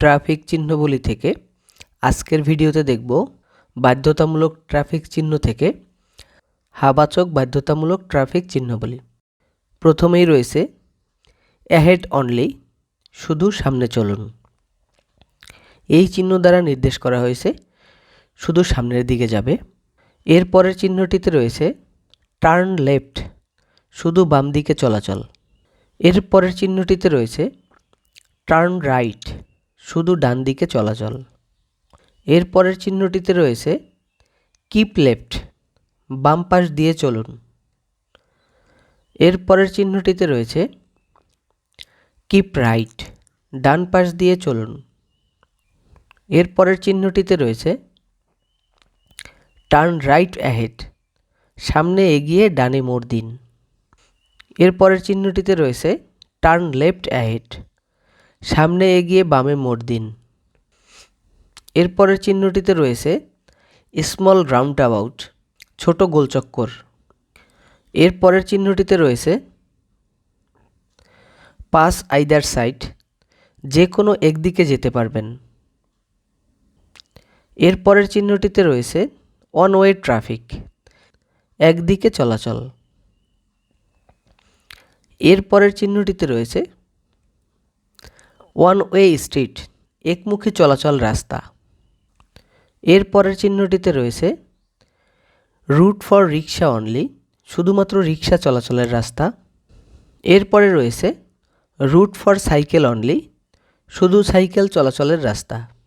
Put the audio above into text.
Traffic চিহ্নগুলি থেকে আজকের ভিডিওতে দেখব বাধ্যতামূলক ট্রাফিক চিহ্ন থেকে হাবাচক বাধ্যতামূলক ট্রাফিক চিহ্নবলী। প্রথমেই রয়েছে অ্যাহেড অনলি শুধু সামনে চলুন। এই চিহ্ন দ্বারা নির্দেশ করা হয়েছে, শুধু সামনের দিকে যাবে। এর পরের চিহ্নটিতে রয়েছে টার্ন লেফট শুধু বাম দিকে চলাচল। এর পরের চিহ্নটিতে রয়েছে টার্ন রাইট শুধু ডান দিকে চলাচল। এর পরের চিহ্নটিতে রয়েছে, কিপ লেফট, বাম পাশ দিয়ে চলুন। এর পরের চিহ্নটিতে রয়েছে, কিপ রাইট, ডান পাশ দিয়ে চলুন। এর পরের চিহ্নটিতে রয়েছে, টার্ন রাইট অ্যাহেড, সামনে এগিয়ে ডানে মোড় দিন। এর পরের চিহ্নটিতে রয়েছে, টার্ন লেফট অ্যাহেড সামনে এগিয়ে বামে মোড় দিন। এর পরের চিহ্নটিতে রয়েছে স্মল রাউন্ড অ্যাবাউট ছোট গোলচক্কর এর পরের চিহ্নটিতে রয়েছে পাস আইদার সাইড যে কোনো একদিকে যেতে পারবেন। এর পরের চিহ্নটিতে রয়েছে অন ওয়ে ট্রাফিক একদিকে চলাচল। এর পরের চিহ্নটিতে রয়েছে ওয়ান ওয়ে স্ট্রিট, একমুখী চলাচল রাস্তা। এর পরের চিহ্নটিতে রয়েছে, রুট ফর রিক্সা অনলি, শুধুমাত্র রিক্সা চলাচলের রাস্তা। এরপরে রয়েছে, রুট ফর সাইকেল অনলি, শুধু সাইকেল চলাচলের রাস্তা।